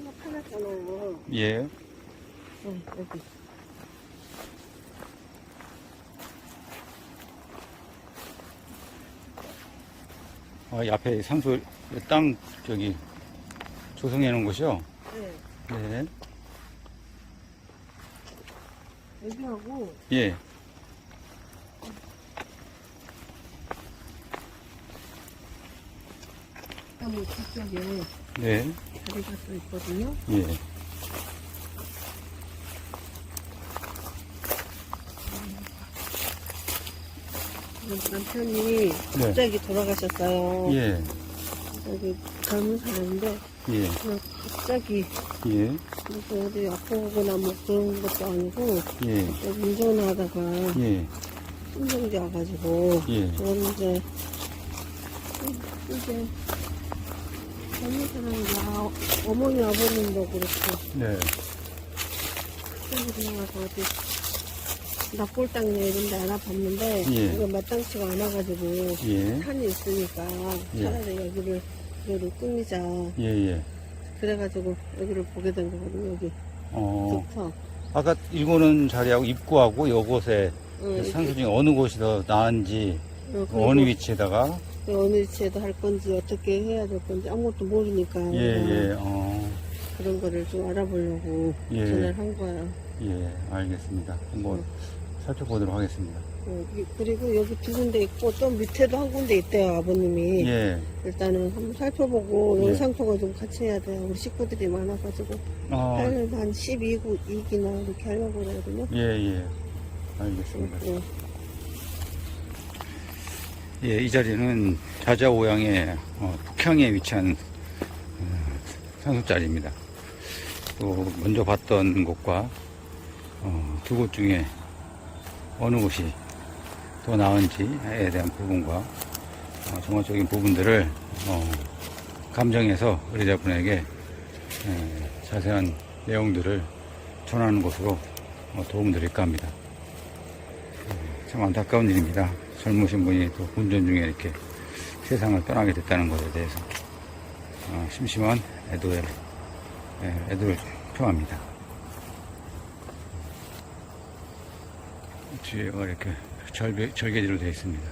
하나 팔았잖아요. 예. 네, 여기. 아, 이 앞에 산소, 땅, 저기, 조성해 놓은 곳이요? 네. 네. 여기하고 예. 나무 뒤쪽에 네. 다리가 또 있거든요. 예. 그래서 남편이 네. 갑자기 돌아가셨어요. 예. 여기 젊은 사람인데 예. 그냥 갑자기 예. 무슨 어디 아프거나 뭐 그런 것도 아니고 예. 갑자기 운전을 하다가 예. 심정지 와가지고 예. 저는 이제 이제 젊은 사람이라 어머니 아버님도 그렇고 네. 갑자기 그나가서 어디 납골당네 이런 데 알아봤는데 예. 이거 마땅치가 않아가지고 예. 산이 있으니까 예. 차라리 여기를 여기를 끊이자 예. 예. 그래가지고 여기를 보게 된 거거든요 여기 어, 좋다 아까 읽어놓은 자리하고 입구하고 이곳에 응, 산소 중에 어느 곳이 더 나은지, 어, 그리고 어느 위치에다가, 어느 위치에도 할 건지 어떻게 해야 될 건지 아무것도 모르니까 예, 예, 어, 그런 거를 좀 알아보려고 예. 전화를 한 거야 예, 알겠습니다. 한번 살펴보도록 하겠습니다. 어, 이- 그리고 여기 두 군데 있고 또 밑에도 한 군데 있대요 아버님이 예, 일단은 한번 살펴보고 예. 영상 통화 좀 같이 해야 돼요 우리 식구들이 많아가지고 어, 한, 한 12구 2기나 이렇게 하려고 그러거든요 예, 예, 알겠습니다. 예. 예, 이 자리는 자자오양의 어, 북향에 위치한 어, 산소자리입니다. 또 먼저 봤던 곳과 어, 두 곳 중에 어느 곳이 더 나은지에 대한 부분과 어, 종합적인 부분들을 어, 감정해서 의뢰자분에게 에, 자세한 내용들을 전하는 것으로 어, 도움을 드릴까 합니다. 참 안타까운 일입니다. 젊으신 분이 또 운전 중에 이렇게 세상을 떠나게 됐다는 것에 대해서 어, 심심한 애도에 예, 애도를 표합니다. 뒤에가 이렇게 절개, 절개지로 되어 있습니다.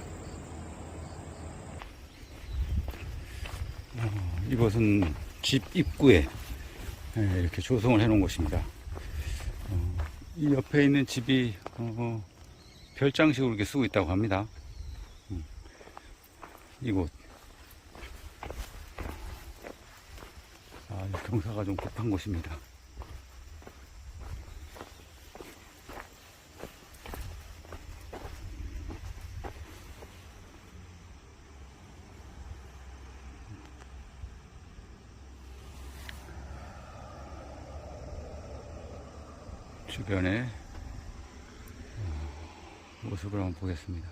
어, 이곳은 집 입구에 예, 이렇게 조성을 해 놓은 곳입니다. 어, 이 옆에 있는 집이 어, 별장식으로 이렇게 쓰고 있다고 합니다. 음. 이곳. 아, 이 경사가 좀 급한 곳입니다. 주변에 모습을 한번 보겠습니다.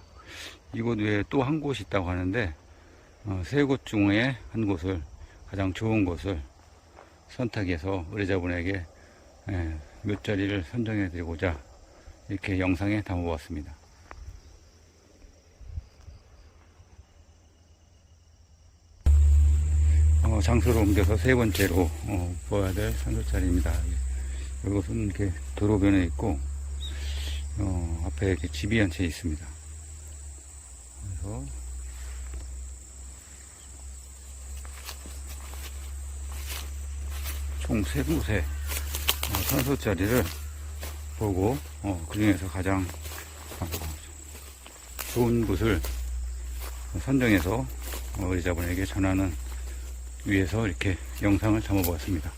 이곳 외에 또 한 곳이 있다고 하는데 어, 세곳 중에 한 곳을 가장 좋은 곳을 선택해서 의뢰자분에게 예, 몇 자리를 선정해 드리고자 이렇게 영상에 담아 보았습니다. 어, 장소를 옮겨서 세 번째로 어, 보아야 될 산소자리입니다. 이곳은 이렇게 도로변에 있고 어, 앞에 이렇게 집이 한 채 있습니다. 그래서 총 세 곳의 어, 산소자리를 보고 어, 그 중에서 가장 어, 좋은 곳을 선정해서 어, 의자분에게 전하는 위해서 이렇게 영상을 담아보았습니다.